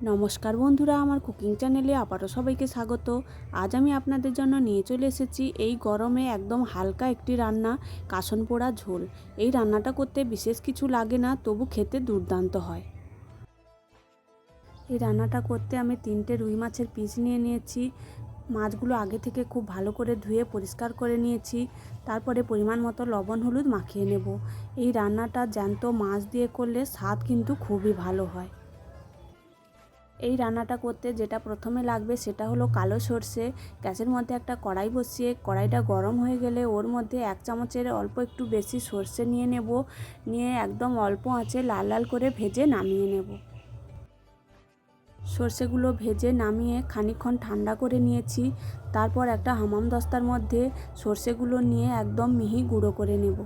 নমস্কার বন্ধুরা, আমার কুকিং চ্যানেলে আবারও সবাইকে স্বাগত। আজ আমি আপনাদের জন্য নিয়ে চলে এসেছি এই গরমে একদম হালকা একটি রান্না, কাসন পোড়া ঝোল। এই রান্নাটা করতে বিশেষ কিছু লাগে না, তবু খেতে দুর্দান্ত হয়। এই রান্নাটা করতে আমি তিনটে রুই মাছের পিস নিয়ে নিয়েছি। মাছগুলো আগে থেকে খুব ভালো করে ধুয়ে পরিষ্কার করে নিয়েছি। তারপরে পরিমাণ মতো লবণ, হলুদ মাখিয়ে নেব। এই রান্নাটা জ্যান্ত মাছ দিয়ে করলে স্বাদ কিন্তু খুবই ভালো হয়। এই রান্নাটা করতে যেটা প্রথমে লাগবে সেটা হলো কালো সর্ষে। গ্যাসের মধ্যে একটা কড়াই বসিয়ে, কড়াইটা গরম হয়ে গেলে ওর মধ্যে এক চামচের অল্প একটু বেশি সর্ষে নিয়ে নেব। নিয়ে একদম অল্প আঁচে লাল লাল করে ভেজে নামিয়ে নেব। সর্ষেগুলো ভেজে নামিয়ে খানিকক্ষণ ঠান্ডা করে নিয়েছি। তারপর একটা হামাম দস্তার মধ্যে সর্ষেগুলো নিয়ে একদম মিহি গুঁড়ো করে নেব।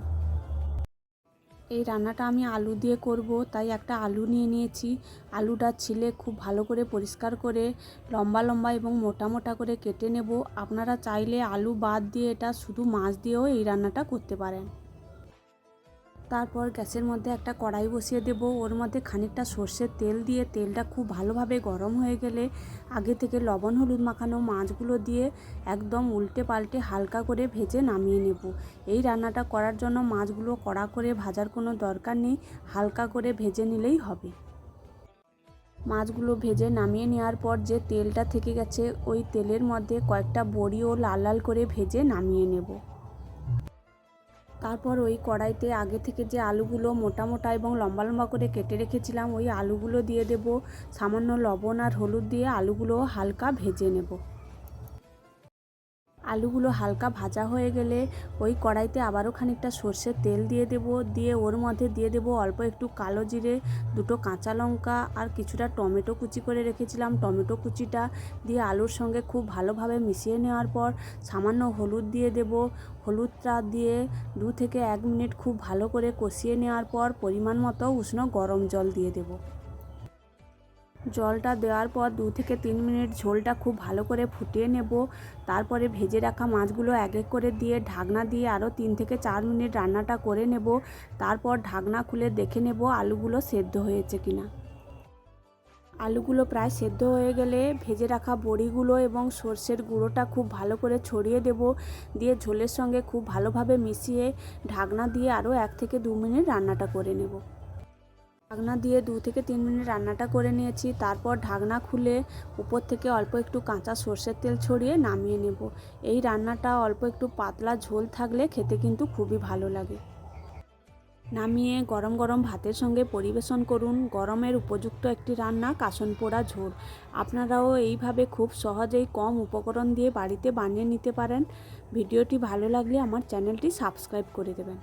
এই রান্নাটা আমি আলু দিয়ে করব, তাই একটা আলু নিয়ে নিয়েছি। আলুটা ছিলে খুব ভালো করে পরিষ্কার করে লম্বা লম্বা এবং মোটা মোটা করে কেটে নেব। আপনারা চাইলে আলু বাদ দিয়ে এটা শুধু মাছ দিয়েও এই রান্নাটা করতে পারেন। তারপর গ্যাসের মধ্যে একটা কড়াই বসিয়ে দেব। ওর মধ্যে খানিকটা সর্ষের তেল দিয়ে, তেলটা খুব ভালোভাবে গরম হয়ে গেলে আগে থেকে লবণ, হলুদ মাখানো মাছগুলো দিয়ে একদম উল্টে পাল্টে হালকা করে ভেজে নামিয়ে নেব। এই রান্নাটা করার জন্য মাছগুলো কড়া করে ভাজার কোনো দরকার নেই, হালকা করে ভেজে নিলেই হবে। মাছগুলো ভেজে নামিয়ে নেওয়ার পর যে তেলটা থেকে গেছে, ওই তেলের মধ্যে কয়েকটা বড়িও লাল লাল করে ভেজে নামিয়ে নেব। তারপর ওই কড়াইতে আগে থেকে যে আলুগুলো মোটা মোটা এবং লম্বা লম্বা করে কেটে রেখেছিলাম, ওই আলুগুলো দিয়ে দেব। সামান্য লবণ আর হলুদ দিয়ে আলুগুলো হালকা ভেজে নেব। আলুগুলো হালকা ভাজা হয়ে গেলে ওই কড়াইতে আবারও খানিকটা সর্ষের তেল দিয়ে দেব, দিয়ে ওর মধ্যে দিয়ে দেব অল্প একটু কালো জিরে, দুটো কাঁচা লঙ্কা আর কিছুটা টমেটো কুচি করে রেখেছিলাম। টমেটো কুচিটা দিয়ে আলুর সঙ্গে খুব ভালোভাবে মিশিয়ে নেওয়ার পর সামান্য হলুদ দিয়ে দেব। হলুদটা দিয়ে দু থেকে এক মিনিট খুব ভালো করে কষিয়ে নেওয়ার পর পরিমাণ মতো উষ্ণ গরম জল দিয়ে দেবো। জলটা দেওয়ার পর দু থেকে তিন মিনিট ঝোলটা খুব ভালো করে ফুটিয়ে নেব। তারপরে ভেজে রাখা মাছগুলো এক এক করে দিয়ে ঢাকনা দিয়ে আরও তিন থেকে চার মিনিট রান্নাটা করে নেব। তারপর ঢাকনা খুলে দেখে নেব আলুগুলো সেদ্ধ হয়েছে কিনা। আলুগুলো প্রায় সেদ্ধ হয়ে গেলে ভেজে রাখা বড়িগুলো এবং সর্ষের গুঁড়োটা খুব ভালো করে ছড়িয়ে দেব। দিয়ে ঝোলের সঙ্গে খুব ভালোভাবে মিশিয়ে ঢাকনা দিয়ে আরও এক থেকে দু মিনিট রান্নাটা করে নেব। ঢাকনা দিয়ে দু থেকে তিন মিনিট রান্নাটা করে নিয়েছি। তারপর ঢাকনা খুলে উপর থেকে অল্প একটু কাঁচা সর্ষের তেল ছড়িয়ে নামিয়ে নেব। এই রান্নাটা অল্প একটু পাতলা ঝোল থাকলে খেতে কিন্তু খুবই ভালো লাগে। নামিয়ে গরম গরম ভাতের সঙ্গে পরিবেশন করুন। গরমের উপযুক্ত একটি রান্না কাসন পোড়া ঝোল। আপনারাও এইভাবে খুব সহজেই কম উপকরণ দিয়ে বাড়িতে বানিয়ে নিতে পারেন। ভিডিওটি ভালো লাগলে আমার চ্যানেলটি সাবস্ক্রাইব করে দেবেন।